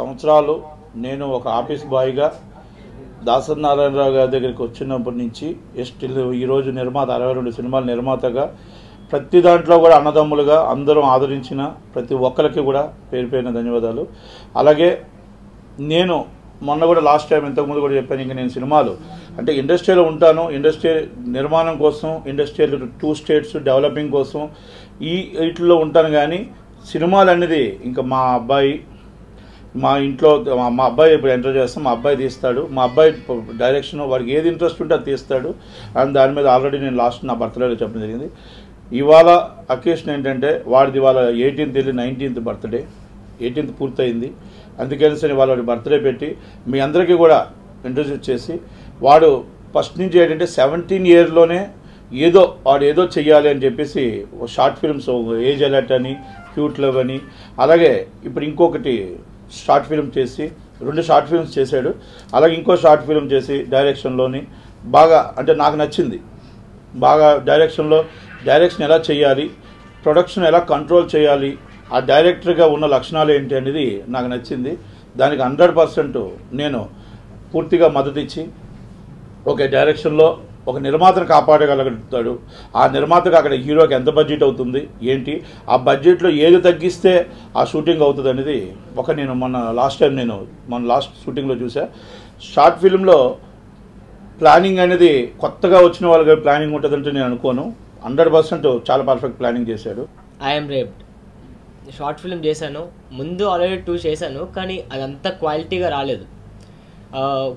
సంవత్సరాలు నేను ఒక ఆఫీస్ బాయ్గా దాసరి నారాయణరావు గారి దగ్గరికి వచ్చినప్పటి నుంచి ఎస్టిల్ ఈరోజు నిర్మాత అరవై రెండు సినిమాల నిర్మాతగా ప్రతి దాంట్లో కూడా అన్నదమ్ములుగా అందరం ఆదరించిన ప్రతి ఒక్కరికి కూడా పేరు పేరిన ధన్యవాదాలు. అలాగే నేను మొన్న కూడా లాస్ట్ టైం ఇంతకుముందు కూడా చెప్పాను ఇంకా నేను సినిమాలు అంటే ఇండస్ట్రీలో ఉంటాను ఇండస్ట్రీ నిర్మాణం కోసం ఇండస్ట్రియల్ టూ స్టేట్స్ డెవలపింగ్ కోసం ఈ వీటిలో ఉంటాను కానీ సినిమాలు అనేది ఇంకా మా అబ్బాయి మా ఇంట్లో మా- మా అబ్బాయి ఇప్పుడు ఎంటర్ చేస్తాం మా అబ్బాయి తీస్తాడు. మా అబ్బాయి డైరెక్షన్ వాడికి ఏది ఇంట్రెస్ట్ ఉంటే అది తీస్తాడు. అండ్ దాని మీద ఆల్రెడీ నేను లాస్ట్ నా బర్త్డేలో చెప్పడం జరిగింది. ఇవాళ అకేషన్ ఏంటంటే వాడిది ఇవాళ ఎయిటీన్త్ వెళ్ళి నైన్టీన్త్ బర్త్డే ఎయిటీన్త్ పూర్తయింది. అందుకని సరే వాళ్ళ వాడి బర్త్డే పెట్టి మీ అందరికీ కూడా ఇంట్రడ్యూస్ చేసి వాడు ఫస్ట్ నుంచి ఏంటంటే సెవెంటీన్ ఇయర్లోనే ఏదో వాడు ఏదో చెయ్యాలి అని చెప్పేసి ఓ షార్ట్ ఫిల్మ్స్ ఏజ్ అలర్ట్ అని క్యూట్ లవ్ అని. అలాగే ఇప్పుడు ఇంకొకటి షార్ట్ ఫిల్మ్ చేసి రెండు షార్ట్ ఫిల్మ్స్ చేశాడు. అలాగే ఇంకో షార్ట్ ఫిల్మ్ చేసి డైరెక్షన్లోని బాగా అంటే నాకు నచ్చింది. బాగా డైరెక్షన్లో డైరెక్షన్ ఎలా చేయాలి ప్రొడక్షన్ ఎలా కంట్రోల్ చేయాలి ఆ డైరెక్టర్గా ఉన్న లక్షణాలు ఏంటి అనేది నాకు నచ్చింది. దానికి హండ్రెడ్ పర్సెంట్ నేను పూర్తిగా మద్దతు ఇచ్చి ఓకే డైరెక్షన్లో ఒక నిర్మాతను కాపాడగలుగుతాడు. ఆ నిర్మాతకు అక్కడ హీరోకి ఎంత బడ్జెట్ అవుతుంది? ఏంటి? ఆ బడ్జెట్లో ఏది తగ్గిస్తే ఆ షూటింగ్ అవుతుంది అనేది ఒక నేను మొన్న లాస్ట్ టైం నేను మన లాస్ట్ షూటింగ్లో చూసా షార్ట్ ఫిల్మ్లో ప్లానింగ్ అనేది కొత్తగా వచ్చిన వాళ్ళకి ప్లానింగ్ ఉంటుందంటే నేను అనుకోను. హండ్రెడ్ పర్సెంట్ చాలా పర్ఫెక్ట్ ప్లానింగ్ చేశాడు. ఐఎమ్ రేప్డ్ షార్ట్ ఫిల్మ్ చేశాను. ముందు ఆల్రెడీ టూ చేశాను కానీ అదంతా క్వాలిటీగా రాలేదు.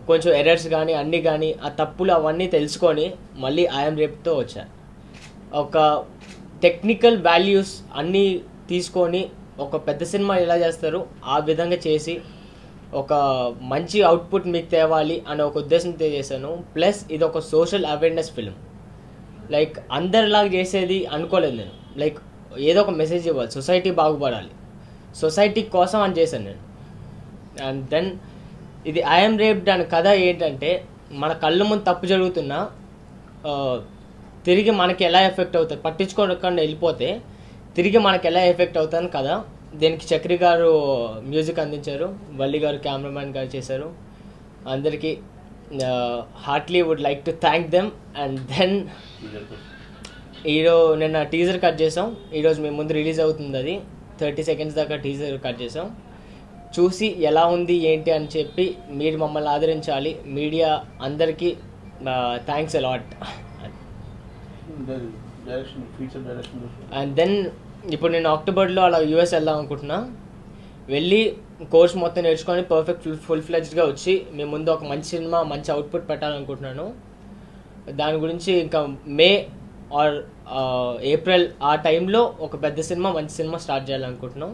కొంచెం ఎర్రర్స్ కానీ అన్నీ కానీ ఆ తప్పులు అవన్నీ తెలుసుకొని మళ్ళీ ఐఎమ్ రేప్తో వచ్చాను ఒక టెక్నికల్ వాల్యూస్ అన్నీ తీసుకొని ఒక పెద్ద సినిమా ఎలా చేస్తారు ఆ విధంగా చేసి ఒక మంచి అవుట్పుట్ మీకు తేవాలి అనే ఒక ఉద్దేశంతో చేశాను. ప్లస్ ఇది ఒక సోషల్ అవేర్నెస్ ఫిల్మ్ లైక్ అందరిలాగా చేసేది అనుకోలేదు నేను. లైక్ ఏదో ఒక మెసేజ్ ఇవ్వాలి. సొసైటీ బాగుపడాలి. సొసైటీ కోసం అని చేశాను నేను. అండ్ దెన్ ఇది ఐఎమ్ రేప్డ్ అనే కథ ఏంటంటే మన కళ్ళ ముందు తప్పు జరుగుతున్నా తిరిగి మనకి ఎలా ఎఫెక్ట్ అవుతుంది పట్టించుకోకుండా వెళ్ళిపోతే తిరిగి మనకి ఎలా ఎఫెక్ట్ అవుతుంది కదా దీనికి చక్రి గారు మ్యూజిక్ అందించారు వల్లి గారు కెమెరామ్యాన్ గారు చేశారు. అందరికీ heartily would like to thank them and then ఈరోజు నిన్న టీజర్ కట్ చేసాం. ఈరోజు మేము ముందు రిలీజ్ అవుతుంది అది. థర్టీ సెకండ్స్ దాకా టీజర్ కట్ చేసాం. చూసి ఎలా ఉంది ఏంటి అని చెప్పి మీరు మమ్మల్ని ఆదరించాలి. మీడియా అందరికీ thanks a lot and then ఇప్పుడు నేను అక్టోబర్లో అలా యూఎస్ వెళ్దాం అనుకుంటున్నా. వెళ్ళి కోర్స్ మొత్తం నేర్చుకొని పర్ఫెక్ట్ ఫుల్ ఫుల్ ఫ్లెజ్డ్గా వచ్చి మేము ముందు ఒక మంచి సినిమా మంచి అవుట్పుట్ పెట్టాలనుకుంటున్నాను. దాని గురించి ఇంకా మే ఆర్ ఏప్రిల్ ఆ టైంలో ఒక పెద్ద సినిమా మంచి సినిమా స్టార్ట్ చేయాలనుకుంటున్నాం.